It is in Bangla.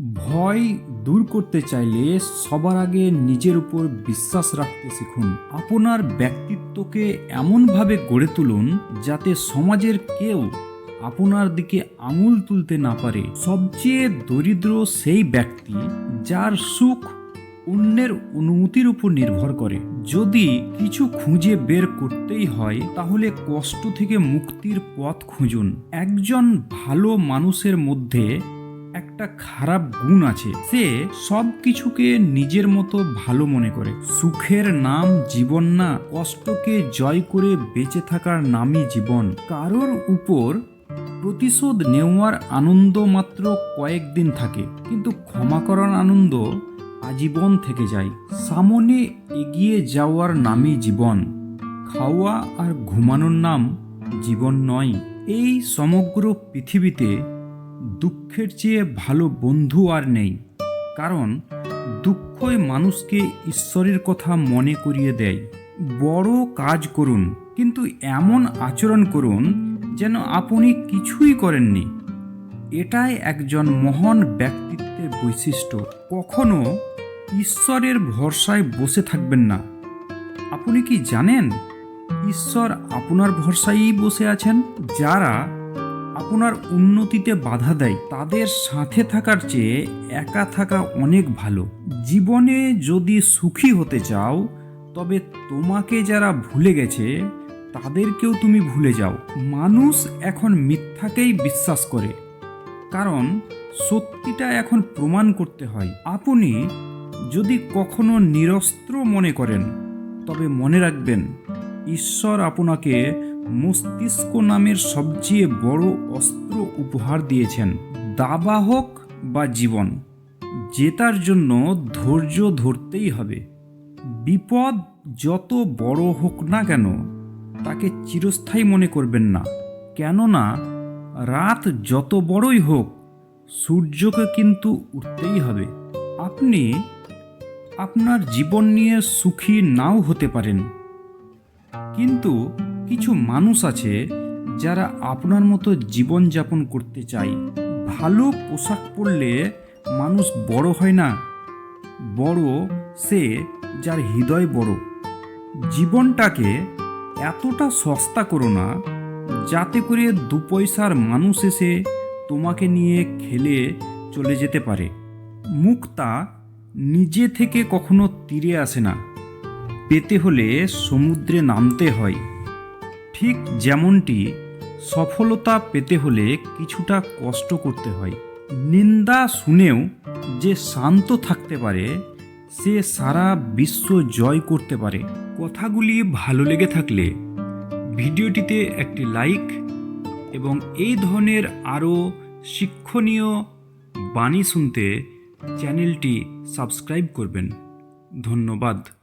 ভয় দূর করতে চাইলে সবার আগে নিজের উপর বিশ্বাস রাখতে শিখুন। আপনার ব্যক্তিত্বকে এমনভাবে গড়ে তুলুন যাতে সমাজের কেউ আপনার দিকে আঙুল তুলতে না পারে। সবচেয়ে দরিদ্র সেই ব্যক্তি যার সুখ অন্যের অনুমতির উপর নির্ভর করে। যদি কিছু খুঁজে বের করতেই হয়, তাহলে কষ্ট থেকে মুক্তির পথ খুঁজুন। একজন ভালো মানুষের মধ্যে একটা খারাপ গুণ আছে। সে সব কিছুকে নিজের মতো ভালো মনে করে। সুখের নাম জীবন না, কষ্টকে জয় করে বেঁচে থাকার নামই জীবন। কারোর উপর প্রতিশোধ নেওয়ার আনন্দ মাত্র কয়েকদিন থাকে। কিন্তু ক্ষমা করার আনন্দ আজীবন থেকে যায়। সামনে এগিয়ে যাওয়ার নামই জীবন। খাওয়া আর ঘুমানোর নাম জীবন নয়। এই সমগ্র পৃথিবীতে দুঃখের চেয়ে ভালো বন্ধু আর নেই, কারণ দুঃখই মানুষকে ঈশ্বরের কথা মনে করিয়ে দেয়। বড় কাজ করুন, কিন্তু এমন আচরণ করুন যেন আপনি কিছুই করেননি। এটাই একজন মহান ব্যক্তিত্বের বৈশিষ্ট্য। কখনো ঈশ্বরের ভরসায় বসে থাকবেন না। আপনি কি জানেন? ঈশ্বর আপনার ভরসায়ই বসে আছেন, যারা আপনার উন্নতিতে বাধা দেয়, তাদের সাথে থাকার চেয়ে একা থাকা অনেক ভালো। জীবনে যদি সুখী হতে চাও, তবে তোমাকে যারা ভুলে গেছে, তাদেরকেও তুমি ভুলে যাও। মানুষ এখন মিথ্যাকেই বিশ্বাস করে। কারণ সত্যিটা এখন প্রমাণ করতে হয়। আপনি যদি কখনো নিরস্ত্র মনে করেন, তবে মনে রাখবেন, ঈশ্বর আপনাকে মস্তিষ্ক নামের সবচেয়ে বড় অস্ত্র উপহার দিয়েছেন দাবা হোক বা জীবন, জেতার জন্য ধৈর্য ধরতেই হবে। বিপদ যত বড় হোক না কেন, তাকে চিরস্থায়ী মনে করবেন না। কেননা, রাত যত বড়ই হোক, সূর্যকে কিন্তু উঠতেই হবে। আপনি আপনার জীবন নিয়ে সুখী নাও হতে পারেন। কিন্তু কিছু মানুষ আছে যারা আপনার মতো জীবনযাপন করতে চায়। ভালো পোশাক পরলে মানুষ বড় হয় না। বড় সে যার হৃদয় বড়। জীবনটাকে এতটা সস্তা করো না, যাতে করে দু পয়সার মানুষ এসে তোমাকে নিয়ে খেলে চলে যেতে পারে। মুক্তা নিজে থেকে কখনো তীরে আসে না। পেতে হলে সমুদ্রে নামতে হয়। ঠিক যেমনটি সফলতা পেতে হলে কিছুটা কষ্ট করতে হয়। নিন্দা শুনেও যে শান্ত থাকতে পারে, সে সারা বিশ্ব জয় করতে পারে। কথাগুলি ভালো লেগে থাকলে ভিডিওটিতে একটি লাইক এবং এই ধরনের আরও শিক্ষণীয় বাণী শুনতে চ্যানেলটি সাবস্ক্রাইব করবেন। ধন্যবাদ।